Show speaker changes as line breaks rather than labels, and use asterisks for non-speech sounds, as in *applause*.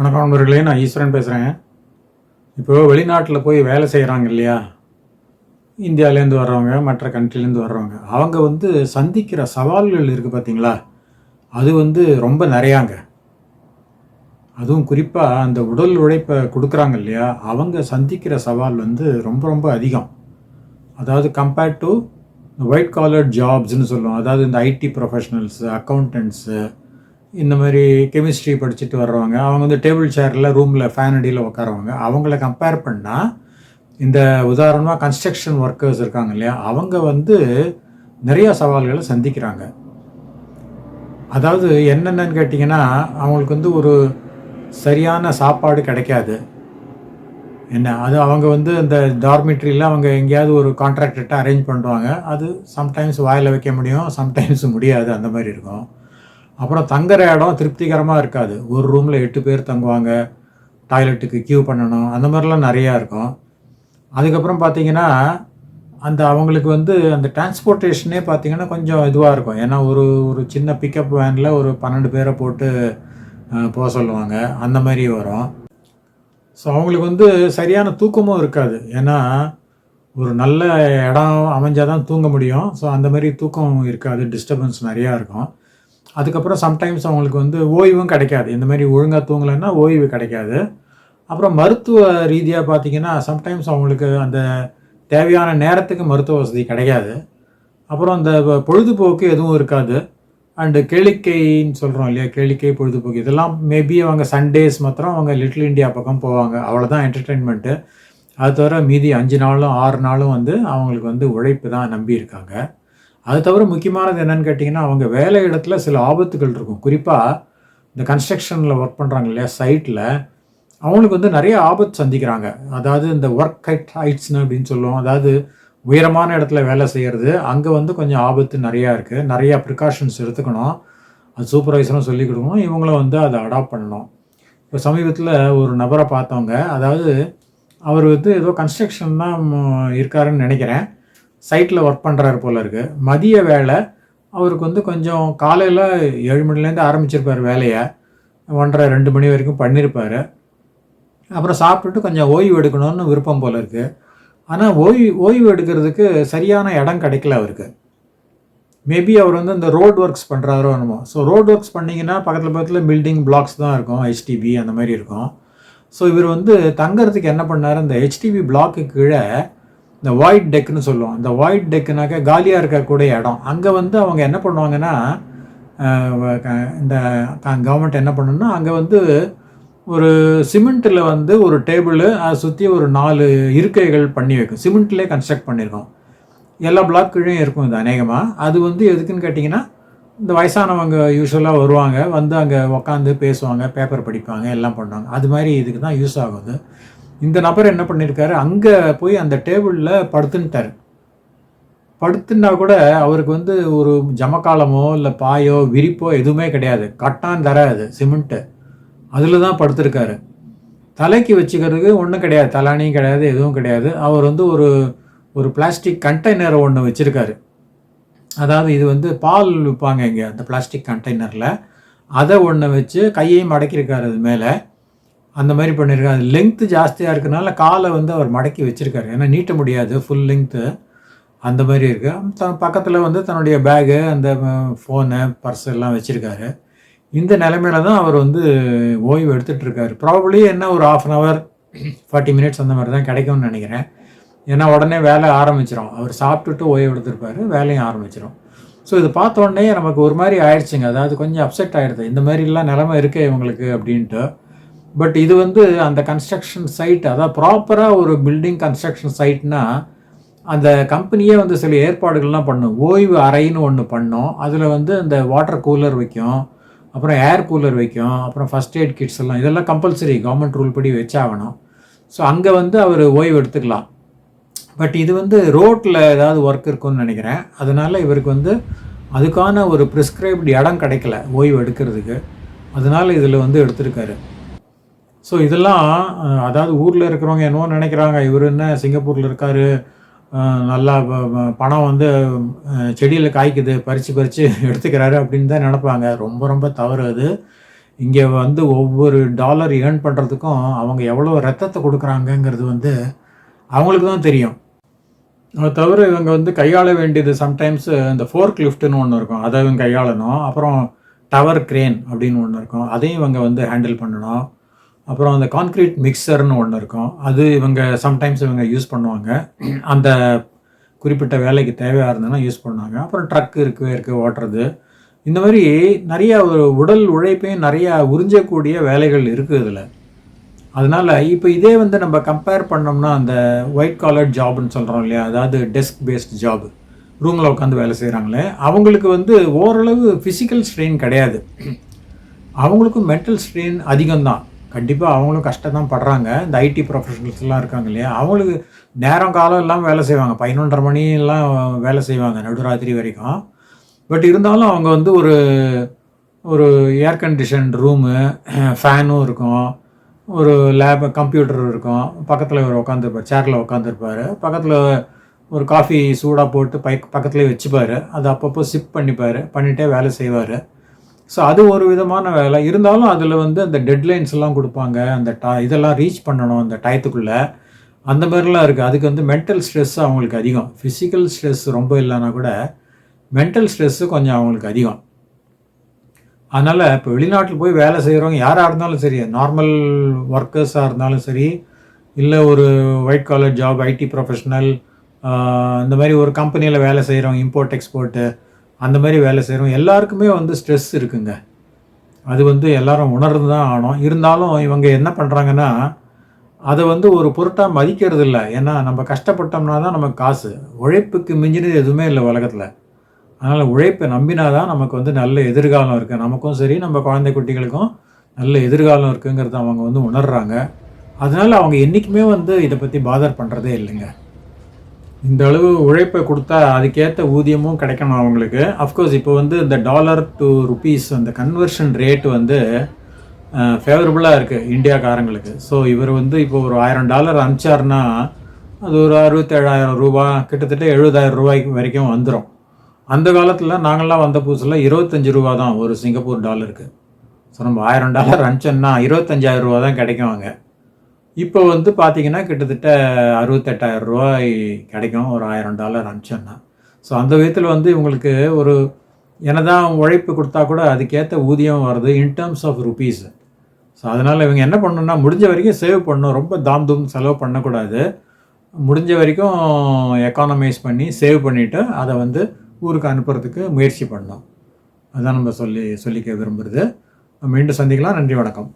வணக்கம் நண்பர்களே நான் ஈஸ்வரன் பேசுகிறேன் இப்போ வெளிநாட்டில் போய் வேலை செய்கிறாங்க இல்லையா? இந்தியாவிலேருந்து வர்றவங்க மற்ற கண்ட்ரிலேருந்து வர்றவங்க அவங்க வந்து சந்திக்கிற சவால்கள் இருக்குது பார்த்தீங்களா அது வந்து ரொம்ப நிறையாங்க. அதுவும் குறிப்பாக அந்த உடல் உழைப்பை கொடுக்குறாங்க இல்லையா? அவங்க சந்திக்கிற சவால் வந்து ரொம்ப ரொம்ப அதிகம். அதாவது கம்பேர்ட் டு ஒயிட் காலர் ஜாப்ஸ்னு சொல்லுவோம். அதாவது இந்த ஐடி ப்ரொஃபஷனல்ஸு அக்கௌண்டன்ஸு இந்த மாதிரி கெமிஸ்ட்ரி படிச்சுட்டு வர்றவங்க அவங்க வந்து டேபிள் சேரில் ரூமில் ஃபேன் அடியில் உட்காரவங்க அவங்கள கம்பேர் பண்ணால் இந்த உதாரணமாக கன்ஸ்ட்ரக்ஷன் ஒர்க்கர்ஸ் இருக்காங்க இல்லையா அவங்க வந்து நிறையா சவால்களை சந்திக்கிறாங்க. அதாவது என்னென்னு கேட்டிங்கன்னா அவங்களுக்கு வந்து ஒரு சரியான சாப்பாடு கிடைக்காது. என்ன அது அவங்க வந்து இந்த டார்மிட்ரியில் அவங்க எங்கேயாவது ஒரு கான்ட்ராக்டர்கிட்ட அரேஞ்ச் பண்ணுவாங்க அது சம்டைம்ஸ் வாயில் வைக்க முடியும் சம்டைம்ஸ் முடியாது அந்த மாதிரி இருக்கும். அப்புறம் தங்குற இடம் திருப்திகரமாக இருக்காது. ஒரு ரூமில் எட்டு பேர் தங்குவாங்க. டாய்லெட்டுக்கு கியூ பண்ணணும். அந்த மாதிரிலாம் நிறையா இருக்கும். அதுக்கப்புறம் பார்த்தீங்கன்னா அந்த அவங்களுக்கு வந்து அந்த டிரான்ஸ்போர்ட்டேஷனே பார்த்தீங்கன்னா கொஞ்சம் இதுவாக இருக்கும். ஏன்னா ஒரு ஒரு சின்ன பிக்கப் வேனில் ஒரு பன்னெண்டு பேரை போட்டு போக சொல்லுவாங்க. அந்த மாதிரி வரும். ஸோ அவங்களுக்கு வந்து சரியான தூக்கமும் இருக்காது. ஏன்னா ஒரு நல்ல இடம் அமைஞ்சால் தான் தூங்க முடியும். ஸோ அந்த மாதிரி தூக்கம் இருக்காது. டிஸ்டர்பன்ஸ் நிறையா இருக்கும். அதுக்கப்புறம் சம்டைம்ஸ் அவங்களுக்கு வந்து ஓய்வும் கிடைக்காது. இந்த மாதிரி ஒழுங்காக தூங்கலைன்னா ஓய்வு கிடைக்காது. அப்புறம் மருத்துவ ரீதியாக பார்த்தீங்கன்னா சம்டைம்ஸ் அவங்களுக்கு அந்த தேவையான நேரத்துக்கு மருத்துவ வசதி கிடைக்காது. அப்புறம் அந்த பொழுதுபோக்கு எதுவும் இருக்காது. அண்டு கேளிக்கைன்னு சொல்கிறோம் இல்லையா? கேளிக்கை பொழுதுபோக்கு இதெல்லாம் மேபி அவங்க சண்டேஸ் மாத்திரம் அவங்க லிட்டில் இண்டியா பக்கம் போவாங்க. அவ்வளோதான் என்டர்டெயின்மெண்ட்டு அது தவிர மீதி அஞ்சு நாளும் ஆறு நாளும் வந்து அவங்களுக்கு வந்து உழைப்பு தான் நம்பி இருக்காங்க. அது தவிர முக்கியமானது என்னன்னு கேட்டிங்கன்னா அவங்க வேலை இடத்துல சில ஆபத்துகள் இருக்கும். குறிப்பாக இந்த கன்ஸ்ட்ரக்ஷனில் ஒர்க் பண்ணுறாங்க இல்லையா சைட்டில் அவங்களுக்கு வந்து நிறைய ஆபத்து சந்திக்கிறாங்க. அதாவது இந்த ஒர்க் ஹைட் ஹைட்ஸ்னு அப்படின்னு சொல்லுவோம். அதாவது உயரமான இடத்துல வேலை செய்கிறது அங்கே வந்து கொஞ்சம் ஆபத்து நிறையா இருக்குது நிறையா ப்ரிகாஷன்ஸ் எடுத்துக்கணும். அது சூப்பர்வைசரும் சொல்லிக் கொடுக்கணும் இவங்களும் வந்து அதை அடாப்ட் பண்ணணும். இப்போ சமீபத்தில் ஒரு நபரை பார்த்தவங்க அதாவது அவர் வந்து ஏதோ கன்ஸ்ட்ரக்ஷன் தான் இருக்காருன்னு நினைக்கிறேன். சைட்டில் ஒர்க் பண்ணுறாரு போல இருக்கு. மதிய வேலை அவருக்கு வந்து கொஞ்சம் காலையில் ஏழு மணிலேருந்து ஆரம்பிச்சிருப்பார் வேலையை. ஒன்றரை ரெண்டு மணி வரைக்கும் பண்ணியிருப்பார் அப்புறம் சாப்பிட்டுட்டு கொஞ்சம் ஓய்வு எடுக்கணும்னு விருப்பம் போல இருக்கு. ஆனால் ஓய்வு ஓய்வு எடுக்கிறதுக்கு சரியான இடம் கிடைக்கல அவருக்கு. மேபி அவர் வந்து இந்த ரோட் ஒர்க்ஸ் பண்ணுறாரோ என்னமோ. ஸோ ரோட் ஒர்க்ஸ் பண்ணிங்கன்னா பக்கத்தில் பக்கத்தில் பில்டிங் பிளாக்ஸ் தான் இருக்கும். ஹெச்டிபி அந்த மாதிரி இருக்கும். ஸோ இவர் வந்து தங்கிறதுக்கு என்ன பண்ணார்? இந்த ஹெச்டிபி பிளாக்கு கீழே இந்த வாய்ட் டெக்குன்னு சொல்லுவோம். இந்த வாய்ட் டெக்குனாக்க காலியாக இருக்கக்கூடிய இடம். அங்கே வந்து அவங்க என்ன பண்ணுவாங்கன்னா க- இந்த கவர்மெண்ட் என்ன பண்ணுன்னா அங்கே வந்து ஒரு சிமெண்ட்டில் வந்து ஒரு டேபிள் அதை சுற்றி ஒரு நாலு இருக்கைகள் பண்ணி வைக்கும். சிமெண்ட்லேயே கன்ஸ்ட்ரக்ட் பண்ணியிருக்கோம் எல்லா பிளாக் இருக்கும் இது அநேகமாக அது வந்து எதுக்குன்னு கேட்டிங்கன்னா இந்த வயசானவங்க யூஸ்வலாக வருவாங்க. வந்து அங்கே உக்காந்து பேசுவாங்க பேப்பர் படிப்பாங்க எல்லாம் பண்ணுவாங்க. அது மாதிரி இதுக்கு தான் யூஸ் ஆகுது இந்த நபர் என்ன பண்ணியிருக்காரு அங்கே போய் அந்த டேபிளில் படுத்துன்ட்டார். படுத்துனா கூட அவருக்கு வந்து ஒரு ஜமக்காலமோ இல்லை பாயோ விரிப்போ எதுவுமே கிடையாது. கட்டான் தர அது சிமெண்ட்டு. அதில் தான் படுத்திருக்காரு. தலைக்கு வச்சுக்கிறதுக்கு ஒன்றும் கிடையாது. தலானியும் கிடையாது எதுவும் கிடையாது. அவர் வந்து ஒரு ஒரு பிளாஸ்டிக் கண்டெய்னர் ஒன்று வச்சுருக்காரு. அதாவது இது வந்து பால் விற்பாங்க இங்கே அந்த பிளாஸ்டிக் கண்டெய்னரில். அதை ஒன்று வச்சு கையையும் மடக்கியிருக்காரு அது மேலே. அந்த மாதிரி பண்ணியிருக்காரு லெங்க்த்து ஜாஸ்தியாக இருக்கனால காலை வந்து அவர் மடக்கி வச்சுருக்காரு. ஏன்னா நீட்ட முடியாது ஃபுல் லெங்க்த்து அந்த மாதிரி இருக்குது த பக்கத்தில் வந்து தன்னுடைய பேகு அந்த ஃபோனு பர்ஸ் எல்லாம் வச்சுருக்காரு. இந்த நிலைமையில தான் அவர் வந்து ஓய்வு எடுத்துகிட்ருக்காரு ப்ராபப்ளி என்ன ஒரு half an hour forty minutes அந்த மாதிரி தான் கிடைக்கும்னு நினைக்கிறேன். ஏன்னா உடனே வேலை ஆரம்பிச்சிடும் அவர் சாப்பிட்டுட்டு ஓய்வு எடுத்துருப்பாரு வேலையும் ஆரம்பிச்சிடும் ஸோ இது பார்த்த உடனே நமக்கு ஒரு மாதிரி ஆயிடுச்சுங்க. அதாவது கொஞ்சம் அப்செட் ஆகிடுது இந்த மாதிரிலாம் நிலமை இருக்கே இவங்களுக்கு அப்படின்ட்டு. பட் இது வந்து அந்த கன்ஸ்ட்ரக்ஷன் சைட் அதாவது ப்ராப்பராக ஒரு பில்டிங் கன்ஸ்ட்ரக்ஷன் சைட்னா அந்த கம்பெனியே வந்து சில ஏற்பாடுகள்லாம் பண்ணும். ஓய்வு அறைன்னு ஒன்று பண்ணோம். அதில் வந்து அந்த வாட்டர் கூலர் வைக்கும். அப்புறம் ஏர் கூலர் வைக்கும். அப்புறம் ஃபஸ்ட் எய்ட் கிட்ஸ் எல்லாம். இதெல்லாம் கம்பல்சரி கவர்மெண்ட் ரூல் படி வச்சாகணும். ஸோ அங்கே வந்து அவர் ஓய்வு எடுத்துக்கலாம். பட் இது வந்து ரோட்டில் ஏதாவது ஒர்க் இருக்கும்னு நினைக்கிறேன். அதனால் இவருக்கு வந்து அதுக்கான ஒரு ப்ரிஸ்கிரைப்டு இடம் கிடைக்கல ஓய்வு எடுக்கிறதுக்கு. அதனால் இதில் வந்து எடுத்திருக்காரு. ஸோ இதெல்லாம் அதாவது ஊரில் இருக்கிறவங்க என்னவோ நினைக்கிறாங்க இவர் என்ன சிங்கப்பூரில் இருக்கார் நல்லா பணம் வந்து செடியில் காய்க்குது பறித்து பறித்து *laughs* எடுத்துக்கிறாரு அப்படின்னு தான் நினப்பாங்க. ரொம்ப ரொம்ப தவறு அது. இங்கே வந்து ஒவ்வொரு டாலர் ஏர்ன் பண்ணுறதுக்கும் அவங்க எவ்வளோ ரத்தத்தை கொடுக்குறாங்கங்கிறது வந்து அவங்களுக்கு தான் தெரியும். அதை தவிர இவங்க வந்து கையாள வேண்டியது சம்டைம்ஸ் இந்த ஃபோர்க் லிஃப்ட்டுன்னு ஒன்று இருக்கும். அதை இவங்க கையாளணும். அப்புறம் டவர் கிரேன் அப்படின்னு ஒன்று இருக்கும். அதையும் இவங்க வந்து ஹேண்டில் பண்ணணும். அப்புறம் அந்த கான்க்ரீட் மிக்சர்னு ஒன்று இருக்கும். அது இவங்க சம்டைம்ஸ் இவங்க யூஸ் பண்ணுவாங்க. அந்த குறிப்பிட்ட வேலைக்கு தேவையாக இருந்ததுன்னா யூஸ் பண்ணுவாங்க. அப்புறம் ட்ரக் இருக்குது இருக்குது ஓட்டுறது. இந்த மாதிரி நிறைய ஒரு உடல் உழைப்பையும் நிறையா உறிஞ்சக்கூடிய வேலைகள் இருக்குது இதில். அதனால் இப்போ இதே வந்து நம்ம கம்பேர் பண்ணோம்னா அந்த ஒயிட் காலர் ஜாப்னு சொல்கிறோம் இல்லையா? அதாவது டெஸ்க் பேஸ்ட் ஜாப் ரூமில் உட்காந்து வேலை செய்கிறாங்களே அவங்களுக்கு வந்து ஓரளவு ஃபிசிக்கல் ஸ்ட்ரெயின் கிடையாது. அவங்களுக்கும் மென்டல் ஸ்ட்ரெயின் அதிகம்தான். கண்டிப்பாக அவங்களும் கஷ்டம் தான் படுறாங்க. இந்த ஐடி ப்ரொஃபஷனல்ஸ்லாம் இருக்காங்க இல்லையா? அவங்களுக்கு நேரம் காலம் எல்லாம் வேலை செய்வாங்க. பதினொன்றரை மணியெல்லாம் வேலை செய்வாங்க நடுராத்திரி வரைக்கும். பட் இருந்தாலும் அவங்க வந்து ஒரு ஒரு ஏர் கண்டிஷன் ரூமு ஃபேனும் இருக்கும். ஒரு லேப் கம்ப்யூட்டர் இருக்கும். பக்கத்தில் இவர் உட்காந்துருப்பார் சேரில் உட்காந்துருப்பார் பக்கத்தில் ஒரு காஃபி சூடாக போட்டு பை பக்கத்துலேயே வச்சுப்பார். அது அப்பப்போ சிப் பண்ணிப்பார். பண்ணிகிட்டே வேலை செய்வார். ஸோ அது ஒரு விதமான வேலை. இருந்தாலும் அதில் வந்து அந்த டெட்லைன்ஸ் எல்லாம் கொடுப்பாங்க. அந்த டா இதெல்லாம் ரீச் பண்ணணும் அந்த டயத்துக்குள்ளே. அந்த மாதிரிலாம் இருக்குது அதுக்கு வந்து மென்டல் ஸ்ட்ரெஸ் அவங்களுக்கு அதிகம். ஃபிசிக்கல் ஸ்ட்ரெஸ் ரொம்ப இல்லைன்னா கூட மென்டல் ஸ்ட்ரெஸ்ஸு கொஞ்சம் அவங்களுக்கு அதிகம். அதனால் இப்போ வெளிநாட்டில் போய் வேலை செய்கிறவங்க யாராக இருந்தாலும் சரி நார்மல் ஒர்க்கர்ஸாக இருந்தாலும் சரி இல்லை ஒரு white collar job IT professional இந்த மாதிரி ஒரு கம்பெனியில் வேலை செய்கிறவங்க இம்போர்ட் எக்ஸ்போர்ட்டு அந்த மாதிரி வேலை செய்கிறோம் எல்லாருக்குமே வந்து ஸ்ட்ரெஸ் இருக்குங்க. அது வந்து எல்லாரும் உணர்ந்து தான் ஆனோம். இருந்தாலும் இவங்க என்ன பண்ணுறாங்கன்னா அதை வந்து ஒரு பொருட்டாக மதிக்கிறது இல்லை ஏன்னா நம்ம கஷ்டப்பட்டோம்னா தான் நமக்கு காசு. உழைப்புக்கு மிஞ்சினது எதுவுமே இல்லை உலகத்தில். அதனால் உழைப்பை நம்பினா தான் நமக்கு வந்து நல்ல எதிர்காலம் இருக்குது நமக்கும் சரி நம்ம குழந்தை குட்டிகளுக்கும் நல்ல எதிர்காலம் இருக்குங்கிறத அவங்க வந்து உணர்கிறாங்க அதனால் அவங்க என்றைக்குமே வந்து இதை பற்றி பாதர் பண்ணுறதே இல்லைங்க. இந்த அளவு உழைப்பை கொடுத்தா அதுக்கேற்ற ஊதியமும் கிடைக்கணும் அவங்களுக்கு. அஃப்கோர்ஸ் இப்போ வந்து இந்த டாலர் டு ருபீஸ் அந்த கன்வர்ஷன் ரேட் வந்து ஃபேவரபுளாக இருக்குது இந்தியாக்காரங்களுக்கு. ஸோ இவர் வந்து இப்போ ஒரு ஆயிரம் டாலர் அனுப்பிச்சார்னா அது ஒரு அறுபத்தேழாயிரம் ரூபா கிட்டத்தட்ட எழுபதாயிரம் ரூபாய்க்கு வரைக்கும் வந்துடும் அந்த காலத்தில் நாங்கள்லாம் வந்த புதுசில் இருபத்தஞ்சி ரூபா தான் ஒரு சிங்கப்பூர் டாலருக்கு ஸோ நம்ம ஆயிரம் டாலர் அனுப்பிச்சோன்னா இருபத்தஞ்சாயிரம் ரூபா தான் கிடைக்கும் அங்கே. இப்போ வந்து பார்த்தீங்கன்னா கிட்டத்தட்ட அறுபத்தெட்டாயிரம் ரூபாய் கிடைக்கும். ஒரு ஆயிரம் டாலர் அனுப்பிச்சோன்னா ஸோ அந்த விதத்தில் வந்து இவங்களுக்கு ஒரு என்னதான் உழைப்பு கொடுத்தா கூட அதுக்கேற்ற ஊதியம் வருது in terms of rupees so அதனால் இவங்க என்ன பண்ணணும்னா முடிஞ்ச வரைக்கும் சேவ் பண்ணணும். ரொம்ப தாம் தூம் செலவு பண்ணக்கூடாது. முடிஞ்ச வரைக்கும் எக்கானமைஸ் பண்ணி சேவ் பண்ணிவிட்டு அதை வந்து ஊருக்கு அனுப்புறதுக்கு முயற்சி பண்ணோம் அதுதான் நம்ம சொல்லி சொல்லிக்க விரும்புகிறது மீண்டும் சந்திக்கலாம். நன்றி வணக்கம்.